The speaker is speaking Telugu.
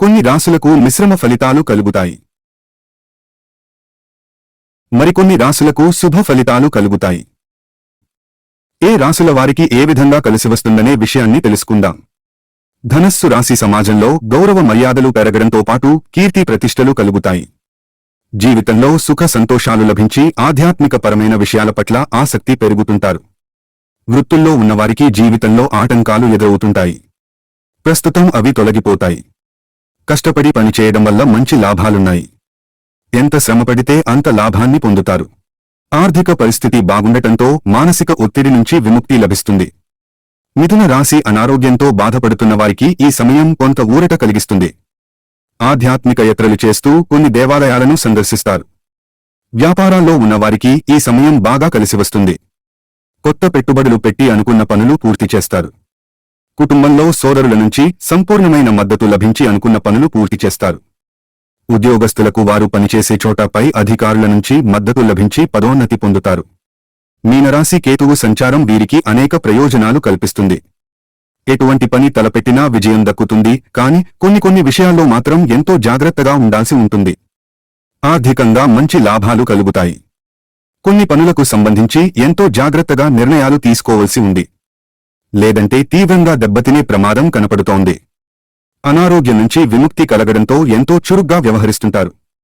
కొన్ని రాసులకు మిశ్రమ ఫలితాలు కలుగుతాయి. మరికొన్ని రాసులకు శుభ ఫలితాలు కలుగుతాయి. ఏ రాసుల వారికి ఏ విధంగా కలిసివస్తుందనే విషయాన్ని తెలుసుకుందాం. ధనస్సు రాశి సమాజంలో గౌరవ మర్యాదలు పెరగడంతో పాటు కీర్తి ప్రతిష్టలు కలుగుతాయి. జీవితంలో సుఖ సంతోషాలు లభించి ఆధ్యాత్మిక పరమైన విషయాల పట్ల ఆసక్తి పెరుగుతుంటారు. వృత్తుల్లో ఉన్నవారికి జీవితంలో ఆటంకాలు ఎదురవుతుంటాయి. ప్రస్తుతం అవి తొలగిపోతాయి. కష్టపడి పనిచేయడం వల్ల మంచి లాభాలున్నాయి. ఎంత శ్రమపడితే అంత లాభాన్ని పొందుతారు. ఆర్థిక పరిస్థితి బాగుండటంతో మానసిక ఒత్తిడి నుంచి విముక్తి లభిస్తుంది. మిథున రాశి అనారోగ్యంతో బాధపడుతున్న వారికి ఈ సమయం కొంత ఊరట కలిగిస్తుంది. ఆధ్యాత్మిక యాత్రలు చేస్తూ కొన్ని దేవాలయాలను సందర్శిస్తారు. వ్యాపారాల్లో ఉన్నవారికి ఈ సమయం బాగా కలిసివస్తుంది కొత్త పెట్టుబడులు పెట్టి అనుకున్న పనులు పూర్తి చేస్తారు. కుటుంబంలో సోదరుల నుంచి సంపూర్ణమైన మద్దతు లభించి అనుకున్న పనులు పూర్తి చేస్తారు. ఉద్యోగస్తులకు వారు పనిచేసే చోటపై అధికారుల నుంచి మద్దతు లభించి పదోన్నతి పొందుతారు. మీనరాశి కేతువు సంచారం వీరికి అనేక ప్రయోజనాలు కల్పిస్తుంది. ఎటువంటి పని తలపెట్టినా విజయం దక్కుతుంది కాని కొన్ని కొన్ని విషయాల్లో మాత్రం ఎంతో జాగ్రత్తగా ఉండాల్సి ఉంటుంది. ఆర్థికంగా మంచి లాభాలు కలుగుతాయి. కొన్ని పనులకు సంబంధించి ఎంతో జాగ్రత్తగా నిర్ణయాలు తీసుకోవలసి ఉంది. లేదంటే తీవ్రంగా దెబ్బతినే ప్రమాదం కనపడుతోంది. అనారోగ్యం నుంచి విముక్తి కలగడంతో ఎంతో చురుగ్గా వ్యవహరిస్తుంటారు.